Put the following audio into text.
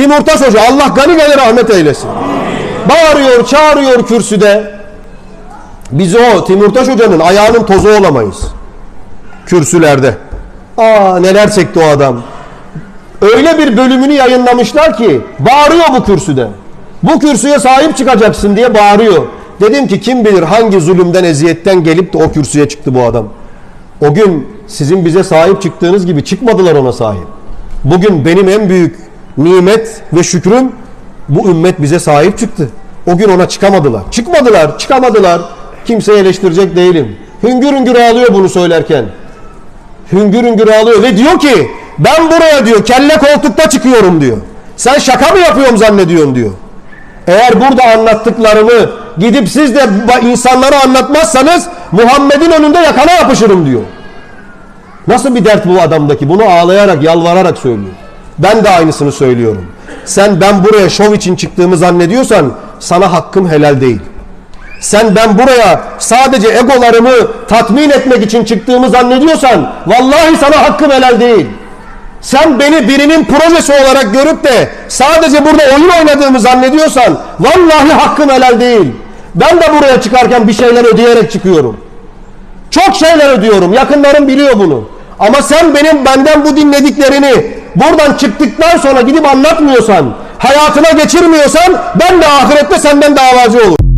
Timurtaş Hoca Allah gani gani rahmet eylesin. Bağırıyor, çağırıyor kürsüde. Biz o Timurtaş Hoca'nın ayağının tozu olamayız. Kürsülerde. Aa neler çekti o adam. Öyle bir bölümünü yayınlamışlar ki bağırıyor bu kürsüde. Bu kürsüye sahip çıkacaksın diye bağırıyor. Dedim ki kim bilir hangi zulümden, eziyetten gelip de o kürsüye çıktı bu adam. O gün sizin bize sahip çıktığınız gibi çıkmadılar ona sahip. Bugün benim en büyük nimet ve şükrüm bu ümmet bize sahip çıktı. O gün ona çıkamadılar. Çıkmadılar, çıkamadılar. Kimseyi eleştirecek değilim. Hüngür hüngür ağlıyor bunu söylerken. Hüngür hüngür ağlıyor ve diyor ki ben buraya diyor kelle koltukta çıkıyorum diyor. Sen şaka mı yapıyorum zannediyorsun diyor. Eğer burada anlattıklarımı gidip siz de insanlara anlatmazsanız Muhammed'in önünde yakana yapışırım diyor. Nasıl bir dert bu adamdaki? Bunu ağlayarak, yalvararak söylüyor. Ben de aynısını söylüyorum. Sen ben buraya şov için çıktığımı zannediyorsan sana hakkım helal değil. Sen ben buraya sadece egolarımı tatmin etmek için çıktığımı zannediyorsan vallahi sana hakkım helal değil. Sen beni birinin projesi olarak görüp de sadece burada oyun oynadığımı zannediyorsan vallahi hakkım helal değil. Ben de buraya çıkarken bir şeyler ödeyerek çıkıyorum. Çok şeyler ödüyorum. Yakınlarım biliyor bunu. Ama sen benim benden bu dinlediklerini buradan çıktıktan sonra gidip anlatmıyorsan, hayatına geçirmiyorsan ben de ahirette senden davacı olurum.